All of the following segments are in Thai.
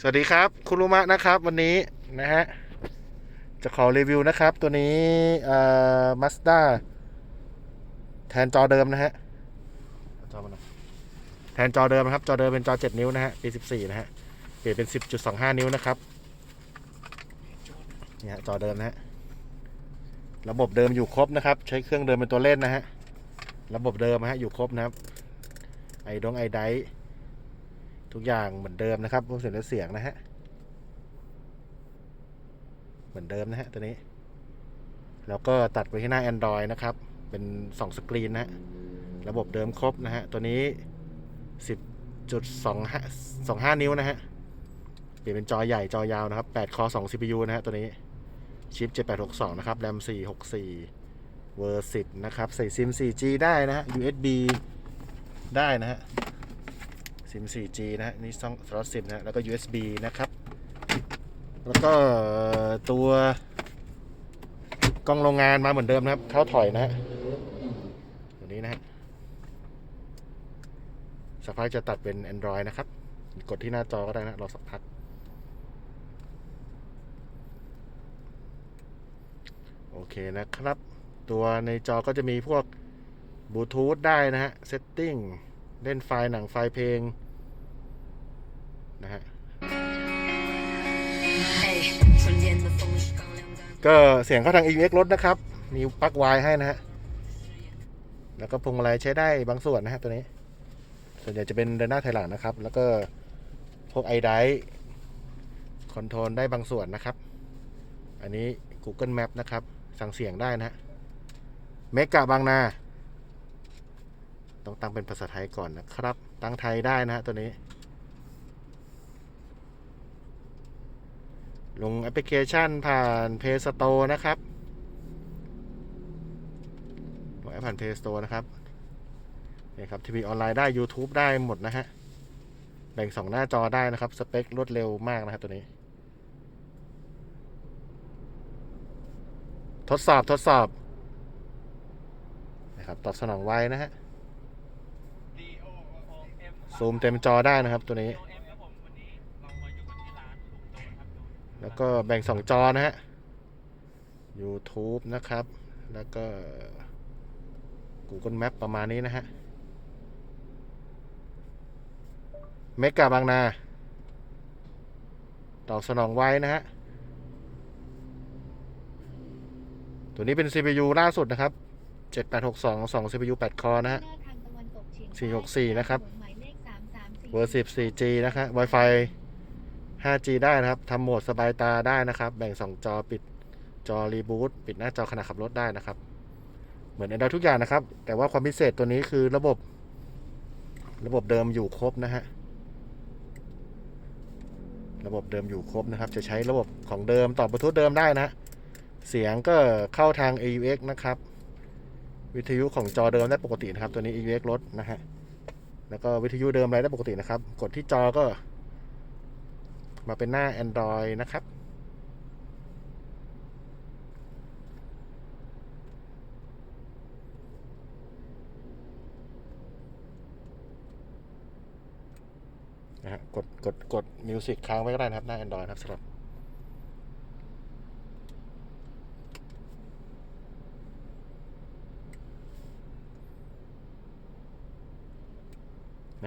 สวัสดีครับคุณรุมะนะครับวันนี้นะฮะจะขอรีวิวนะครับ ตัวนี้เอ่อมาสด้าแทนจอเดิมนะฮะจอมาหน่อยแทนจอเดิมนะครับ จอเดิมเป็นจอ 7 นิ้วนะฮะปี14นะฮะเปลี่ยนเป็น 10.25 นิ้วนะครับนี่ฮะจอเดิมนะฮะระบบเดิมอยู่ครบนะครับ ใช้เครื่องเดิมเป็นตัวเล่นนะฮะระบบเดิมนะฮะอยู่ครบนะครับไอดงไอไดทุ ทุกอย่างเหมือนเดิมนะครับพวกเสียงและเสียงนะฮะ เหมือนเดิมนะฮะตัวนี้ แล้วก็ตัดไปที่หน้า Android นะครับ เป็น 2 สกรีนนะฮะ ระบบเดิมครบนะฮะ ตัวนี้ 10.25 25นิ้วนะฮะ เปลี่ยนเป็นจอใหญ่จอยาวนะครับ 8 คอ 2 CPU นะฮะตัวนี้ ชิป 7862 นะครับ RAM 464 เวอร์10นะครับ ใส่ซิม 4G ได้นะฮะ USB ได้นะฮะ ซิม 4G นะฮะนี่ช่องสล็อตซิมนะฮะแล้วก็ USB นะครับ แล้วก็ตัวกล้องโรงงานมาเหมือนเดิมนะครับเข้าถอยนะฮะตัวนี้นะฮะสักพักจะตัดเป็น Android นะครับ กดที่หน้าจอก็ได้นะรอสักพักโอเคนะครับ ตัวในจอก็จะมีพวกบลูทูธได้นะฮะเซตติ้ง เล่นไฟล์หนังไฟล์เพลงนะฮะก็เสียงเข้าทาง EVX รถนะครับ มีปลั๊กวให้นะฮะ แล้วก็พวงมาลัยใช้ได้บางส่วนนะฮะตัวนี้ ส่วนใหญ่จะเป็นเดินหน้าถอยหลังนะครับ แล้วก็พวกไอไดคอนโทรลได้บางส่วนนะครับ อันนี้ Google Map นะครับ สั่งเสียงได้นะฮะ เมกะบางนา ต้องตั้งเป็นภาษาไทยก่อนนะครับ ตั้งไทยได้นะฮะตัวนี้ ลงแอปพลิเคชันผ่าน Play Store นะครับลงแอปผ่าน Play Store นะครับนี่ครับทีวีออนไลน์ได้ YouTube ได้หมดนะฮะ แบ่งสองหน้าจอได้นะครับ สเปครวดเร็วมากนะครับตัวนี้ ทดสอบทดสอบนะครับตอบสนองไวนะฮะ ซูมเต็มจอได้นะครับตัวนี้ แล้วก็แบ่งสองจอนะฮะ YouTube นะครับ แล้วก็ Google Map ประมาณนี้นะฮะ เมกะบางนา ตอบสนองไวนะฮะ ตัวนี้เป็น CPU ล่าสุดนะครับ 7862 2 CPU 8 คอนะฮะ464 นะครับ เวอร์10 4G นะครับ Wi-Fi 5G ได้นะครับทำโหมดสบายตาได้นะครับ แบ่ง 2 จอปิดจอรีบูตปิดหน้าจอขณะขับรถได้นะครับ เหมือน Android ทุกอย่างนะครับ แต่ว่าความพิเศษตัวนี้คือระบบ ระบบเดิมอยู่ครบนะฮะ ระบบเดิมอยู่ครบนะครับ จะใช้ระบบของเดิมต่อบลูทูธเดิมได้นะ เสียงก็เข้าทาง AUX นะครับ วิทยุของจอเดิมได้ปกตินะครับ ตัวนี้ AUX ลดนะฮะ แล้วก็วิทยุเดิมอะไรได้ปกตินะครับ กดที่จอก็ มาเป็นหน้า Android นะครับ นะฮะกดกดกดมิวสิกค้างไว้ก็ได้นะครับ หน้า Android นะครับสำหรับ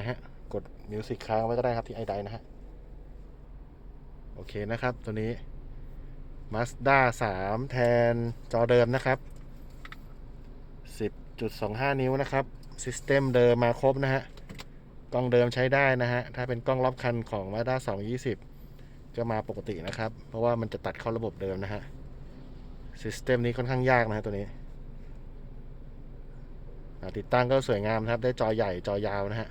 นะฮะ กดมิวสิกค้างไว้ก็ได้ครับที่ไอไดนะฮะ โอเคนะครับตัวนี้ Mazda 3 แทนจอเดิมนะครับ 10.25 นิ้วนะครับซิสเต็มเดิมมาครบนะฮะ กล้องเดิมใช้ได้นะฮะ ถ้าเป็นกล้องรอบคันของ Mazda 220 ก็มาปกตินะครับ เพราะว่ามันจะตัดเข้าระบบเดิมนะฮะซิสเต็มนี้ค่อนข้างยากนะฮะตัวนี้ติดตั้งก็สวยงามนะครับ ได้จอใหญ่จอยาวนะฮะ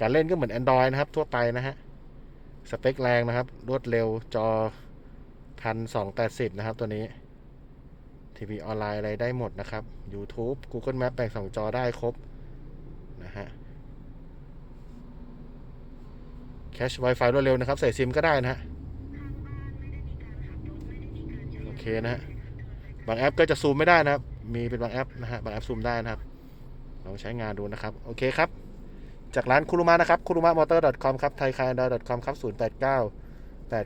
การเล่นก็เหมือน Android นะครับ ทั่วไปนะฮะ สเปคแรงนะครับ รวดเร็วจอพันสองแปดสิบนะครับตัวนี้ทีวีออนไลน์อะไรได้หมดนะครับ YouTube Google Map แบ่งสองจอได้ครบนะฮะแคช Wi-Fi รวดเร็วนะครับ ใส่ซิมก็ได้นะฮะโอเคนะฮะบางแอปก็จะซูมไม่ได้นะครับ มีเป็นบางแอปนะฮะบางแอปซูมได้นะครับลองใช้งานดูนะครับ โอเคครับ จากร้านคุรุมะนะครับคุรุมะมอเตอร์ .com ครับไทยคายดอทคอมครับศูนย์แปดเก้า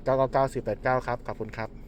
เก้าเก้าสี่แปดเก้าครับ ขอบคุณครับ